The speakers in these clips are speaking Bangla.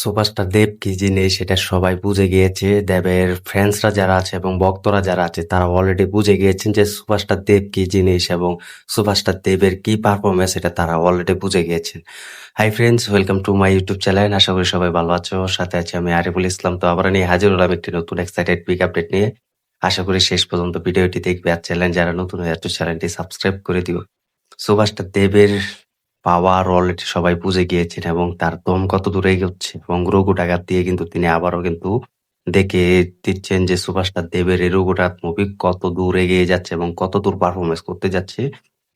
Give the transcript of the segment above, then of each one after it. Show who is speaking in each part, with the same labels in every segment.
Speaker 1: সুপারস্টার দেব কি জিনিস সেটা সবাই বুঝে গিয়েছে। দেবের ফ্যান্সরা যারা আছে এবং ভক্তরা যারা আছে, তারা অলরেডি বুঝে গিয়েছেন যে সুপারস্টার দেব কি জিনিস এবং সুপারস্টার দেবের কি পারফরমেন্স এটা তারা অলরেডি বুঝে গিয়েছেন। Hi friends welcome to my YouTube channel আশা করি সবাই ভালো আছো। সাথে আছে আমি আরিফুল ইসলাম। তো আবার নিয়ে হাজির হলাম একটি নতুন এক্সাইটেড পিক আপডেট নিয়ে। আশা করি শেষ পর্যন্ত ভিডিওটি দেখবে। আর চ্যানেল যারা নতুন হয়ে যাচ্ছে চ্যানেলটি সাবস্ক্রাইব করে দিও। সুপারস্টার দেবের পাওয়ার অলরেডি সবাই বুঝে গিয়েছেন এবং তার দম কত দূরে এগোচ্ছে এবং রঘুটাঘাত দিয়ে কিন্তু তিনি আবারও কিন্তু দেখে দিচ্ছেন যে সুপারস্টার দেবের এই রঘুটাঘাত মুভি কত দূর এগিয়ে যাচ্ছে এবং কত দূর পারফরমেন্স করতে যাচ্ছে।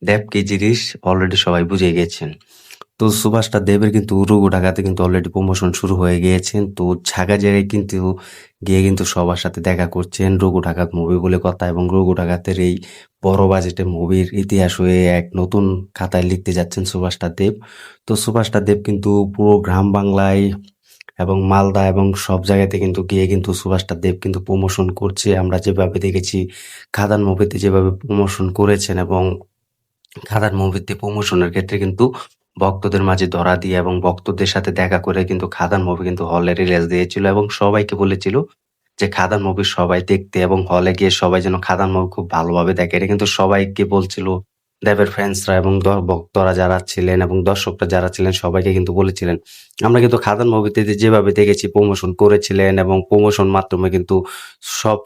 Speaker 1: দেব কি জিনিস? অলরেডি সবাই বুঝে গিয়েছেন। তো সুপারস্টার দেবের কিন্তু রঘু ঢাকাতে কিন্তু অলরেডি প্রমোশন শুরু হয়ে গিয়েছেন। তো ছাগা জায়গায় কিন্তু গিয়ে কিন্তু সবার সাথে দেখা করছেন রঘু ঢাকাত মুভি বলে কথা এবং রঘু ঢাকাতের এই বড় বাজেটে মুভির ইতিহাস হয়ে এক নতুন খাতায় লিখতে যাচ্ছেন সুভাষটা দেব। তো সুভাষটা দেব কিন্তু পুরো গ্রাম বাংলায় এবং মালদা এবং সব জায়গাতে কিন্তু গিয়ে কিন্তু সুভাষটা দেব কিন্তু প্রমোশন করছে। আমরা যেভাবে দেখেছি, খাদান মুভিতে যেভাবে প্রমোশন করেছেন এবং খাদান মুভিতে প্রমোশনের ক্ষেত্রে কিন্তু ভক্তদের মাঝে ধরা দিয়ে এবং ভক্তদের সাথে দেখা করে কিন্তু খাদান মুভি কিন্তু হলে রিলিজ দিয়েছিল এবং সবাইকে বলেছিল যে খাদান মুভি সবাই দেখতে এবং হলে গিয়ে সবাই যেন খাদান মুভি খুব ভালোভাবে দেখে। এটা কিন্তু সবাইকে বলছিল, দেবের ফ্রেন্ডসরা এবং ভক্তরা যারা ছিলেন এবং দর্শকরা যারা ছিলেন সবাইকে কিন্তু বলেছিলেন। আমরা কিন্তু খাদান মুভিতে যেভাবে দেখেছি প্রমোশন করেছিলেন এবং প্রমোশন মাধ্যমে কিন্তু সব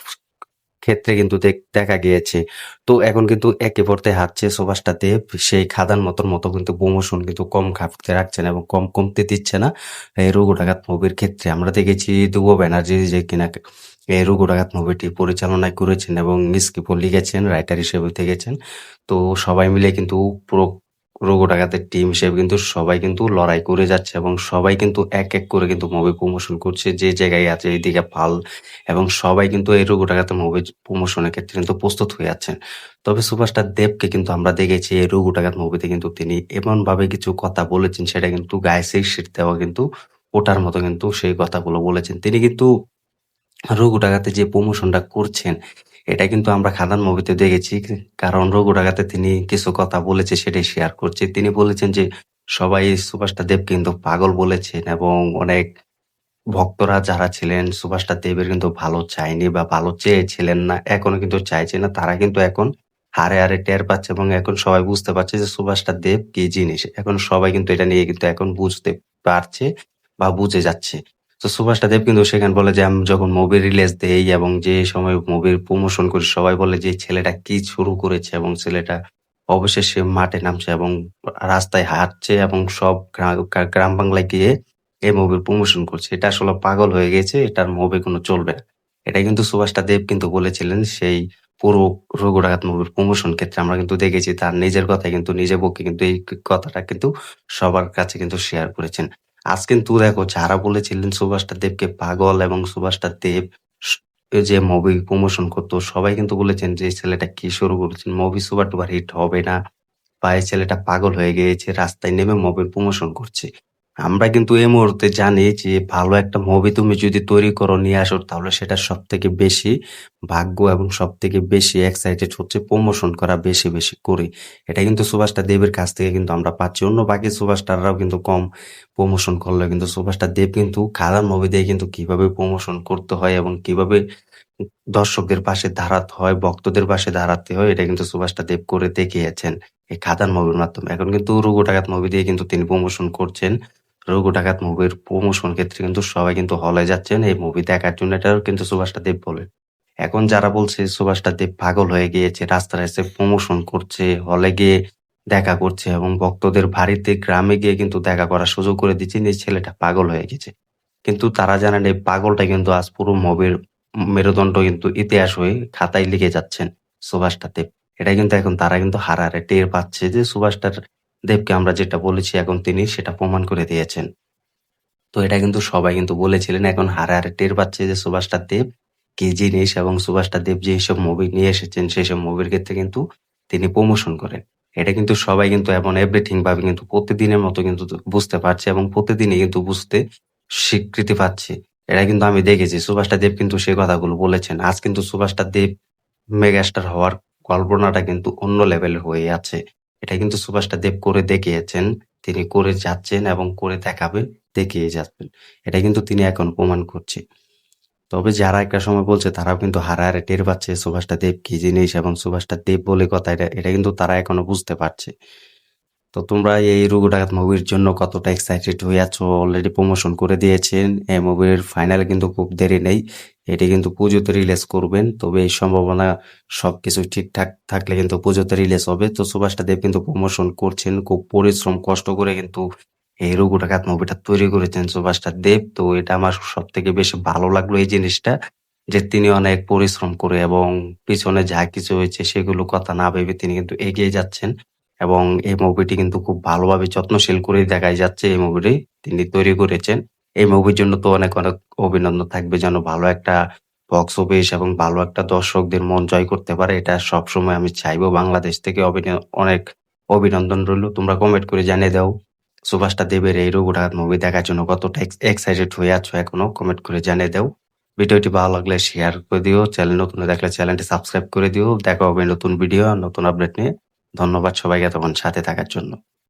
Speaker 1: ক্ষেত্রে কিন্তু দেখা গিয়েছে। তো এখন কিন্তু একে পড়তে হাঁটছে সুভাষটা দেব। সেই খাদান মতন মতো কিন্তু প্রমোশন কিন্তু কম খাপতে রাখছে না এবং কম কমতে দিচ্ছে না এই রঘুটাঘাত মুভির ক্ষেত্রে। আমরা দেখেছি দুব ব্যানার্জি যে কিনা এই রঘুটাঘাত মুভিটি পরিচালনায় করেছেন এবং স্কিপও লিখেছেন, রাইটার হিসেবে থেকেছেন তো সবাই মিলে কিন্তু পুরো রঘু ডাকাতের টিম হিসেবে কিন্তু সবাই কিন্তু লড়াই করে যাচ্ছে এবং সবাই কিন্তু এক এক করে কিন্তু মুভি প্রমোশন করছে, যে জায়গায় আছে এইদিকে পাল এবং সবাই কিন্তু এই রঘু ডাকাতের মুভি প্রমোশনের ক্ষেত্রে কিন্তু প্রস্তুত হয়ে যাচ্ছেন তবে সুপারস্টার দেবকে কিন্তু আমরা দেখেছি এই রঘু ডাকাত মুভিতে কিন্তু তিনি এমন ভাবে কিছু কথা বলেছেন, সেটা কিন্তু গায়ে সেই দেওয়া কিন্তু ওটার মতো কিন্তু সেই কথাগুলো বলেছেন। তিনি কিন্তু রঘু ডাকাতে যে প্রমোশনটা করছেন, এটা কিন্তু আমরা খাদান মুভিতে দেখেছি। কারণ রঘু ডাকাতে তিনি কিছু কথা বলেছে, সেটাই শেয়ার করছে। তিনি বলেছেন যে, সবাই সুভাষটা দেব কিন্তু পাগল বলেছেন এবং অনেক ভক্তরা যারা ছিলেন, সুভাষটা দেবের কিন্তু ভালো চায়নি বা ভালো চেয়েছিলেন না, এখনও কিন্তু চাইছে না। তারা কিন্তু এখন হারে হারে টের পাচ্ছে এবং এখন সবাই বুঝতে পারছে যে, সুভাষটা দেব কি জিনিস। এখন সবাই কিন্তু এটা নিয়ে কিন্তু এখন বুঝতে পারছে বা বুঝে যাচ্ছে। তো সুভাষটা দেব কিন্তু সেখানে বলে যে, আমি যখন মুভি রিলিজ দেই এবং যে সময় মুভির প্রমোশন করি, সবাই বলে যে ছেলেটা কি শুরু করেছে এবং ছেলেটা অবশেষে মাঠে নামছে এবং রাস্তায় হাঁটছে এবং সব গ্রাম বাংলায় গিয়ে এই মুভির প্রমোশন করছে। এটা আসলে পাগল হয়ে গেছে, এটার মুভি কোনো চলবে না। এটা কিন্তু সুভাষটা দেব কিন্তু বলেছিলেন সেই পুরো রঘুরাঘাত মুভির প্রমোশন ক্ষেত্রে। আমরা কিন্তু দেখেছি তার নিজের কথা কিন্তু, নিজের পক্ষে কিন্তু এই কথাটা কিন্তু সবার কাছে কিন্তু শেয়ার করেছেন। আজ কিন্তু দেখো যারা বলেছিলেন সুভাষটা দেবকে পাগল এবং সুভাষটা দেব যে মুভি প্রমোশন করতো, সবাই কিন্তু বলেছেন যে ছেলেটা কি শুরু করেছেন? মুভি সুপার হিট হবে না বা এই ছেলেটা পাগল হয়ে গিয়েছে, রাস্তায় নেমে মুভির প্রমোশন করছে। আমরা কিন্তু এই মুহূর্তে জানি যে ভালো একটা মুভি তুমি যদি তৈরি করো, নিয়ে আসো, তাহলে সেটা সব থেকে বেশি ভাগ্য এবং সব থেকে বেশি এক্সাইটেড হচ্ছে প্রমোশন করা বেশি বেশি করে। এটা কিন্তু সুভাষটা দেবের কাছ থেকে কিন্তু আমরা পাচ্ছি। অন্য বাকি সুভাষটাররাও কিন্তু কম প্রমোশন করলে কিন্তু সুভাষটা দেব কিন্তু খাদান মুভি দিয়ে কিন্তু কীভাবে প্রমোশন করতে হয় এবং কীভাবে দর্শকদের পাশে দাঁড়াতে হয়, ভক্তদের পাশে দাঁড়াতে হয়, এটা কিন্তু সুভাষটা দেব করে দেখিয়েছেন এই খাদান মুভির মাধ্যমে। এখন কিন্তু রুগু টাকাত মুভি দিয়ে কিন্তু তিনি প্রমোশন করছেন। রঘু ডাকাত মুভির প্রমোশন ক্ষেত্রে কিন্তু সবাই কিন্তু হলে যাচ্ছেন। এই মুভি দেখার জন্য এটাও কিন্তু সুভাষটা দেব বলে। এখন যারা বলছে সুভাষটা দেব পাগল হয়ে গিয়েছে, রাস্তায় এসে প্রমোশন করছে হলে গিয়ে দেখা করছে এবং ভক্তদের বাড়িতে, গ্রামে গিয়ে কিন্তু দেখা করার সুযোগ করে দিচ্ছে এই ছেলেটা পাগল হয়ে গেছে। কিন্তু তারা জানেন এই পাগলটা কিন্তু আজ পুরো মুভির মেরুদণ্ড কিন্তু ইতিহাস হয়ে খাতায় লিখে যাচ্ছেন সুভাষটা দেব। এটা কিন্তু এখন তারা কিন্তু হারারে টের পাচ্ছে যে সুভাষটার দেবকে আমরা যেটা বলেছি, এখন তিনি সেটা প্রমাণ করে দিয়েছেন। তো এটা কিন্তু সবাই কিন্তু বলেছিলেন, এখন হারে হারে টের পাচ্ছে যে সুভাষটা দেব কি জিনিস এবং সুভাষটা দেব যে সব মুভি নিয়ে এসেছেন, সেই সব মুভির ক্ষেত্রে কিন্তু তিনি প্রমোশন করেন। এটা কিন্তু সবাই কিন্তু এমন এভরিথিং ভাবে কিন্তু প্রতিদিনের মতো কিন্তু বুঝতে পারছে এবং প্রতিদিনই কিন্তু বুঝতে স্বীকৃতি পাচ্ছে। এটা কিন্তু আমি দেখেছি, সুভাষটা দেব কিন্তু সেই কথাগুলো বলেছেন। আজ কিন্তু সুভাষটা দেব মেগাস্টার হওয়ার কল্পনাটা কিন্তু অন্য লেভেলের হয়ে আছে। এটা কিন্তু সুভাষটা দেব করে দেখিয়েছেন। তিনি করে যাচ্ছেন এবং করে দেখাবে, দেখিয়ে যাচ্ছেন। এটা কিন্তু তিনি এখন প্রমাণ করছে। তবে যারা একটা সময় বলছে, তারাও কিন্তু হারা টের পাচ্ছে সুভাষটা দেব কি জিনিস এবং সুভাষটা দেব বলে কথা, এটা এটা কিন্তু তারা এখনও বুঝতে পারছে। তো তোমরা এই রুগু ডাকাত মুভির জন্য কতটা এক্সাইটেড হয়ে আছো অলরেডি প্রমোশন করে দিয়েছেন। এই মুভির ফাইনালে কিন্তু খুব দেরি নেই। এটি কিন্তু পুজোতে রিলিজ করবেন। তবে এই সম্ভাবনা সবকিছু ঠিকঠাক থাকলে কিন্তু পুজোতে রিলিজ হবে। তো সুভাষটা দেব কিন্তু প্রমোশন করছেন। খুব পরিশ্রম, কষ্ট করে কিন্তু এই রুগু ডাকাত মুভিটা তৈরি করেছেন সুভাষটা দেব। তো এটা আমার সব থেকে বেশি ভালো লাগল এই জিনিসটা, যে তিনি অনেক পরিশ্রম করে এবং পিছনে যা কিছু হয়েছে সেগুলো কথা না ভেবে তিনি কিন্তু এগিয়ে যাচ্ছেন। এবং এই মুভিটি কিন্তু খুব ভালোভাবে যত্নশীল করে দেখাই যাচ্ছে এই মুভিটি তিনি তৈরি করেছেন। এই মুভির জন্য তো অনেক অনেক অভিনন্দন থাকবে যেন ভালো একটা বক্স অফিস এবং ভালো একটা দর্শকদের মন জয় করতে পারে। এটা সবসময় আমি চাইব। বাংলাদেশ থেকে অনেক অভিনন্দন রইল। তোমরা কমেন্ট করে জানিয়ে দাও, সুভাষটা দেবের এই রোগটা মুভি দেখার জন্য কতটা এক্সাইটেড হয়ে আছো এখনও? কমেন্ট করে জানিয়ে দাও। ভিডিওটি ভালো লাগলে শেয়ার করে দিও। চ্যানেল নতুন দেখলে চ্যানেলটি সাবস্ক্রাইব করে দিও। দেখা হবে নতুন ভিডিও নতুন আপডেট নিয়ে। ধন্যবাদ সবাইকে তখন সাথে থাকার জন্য।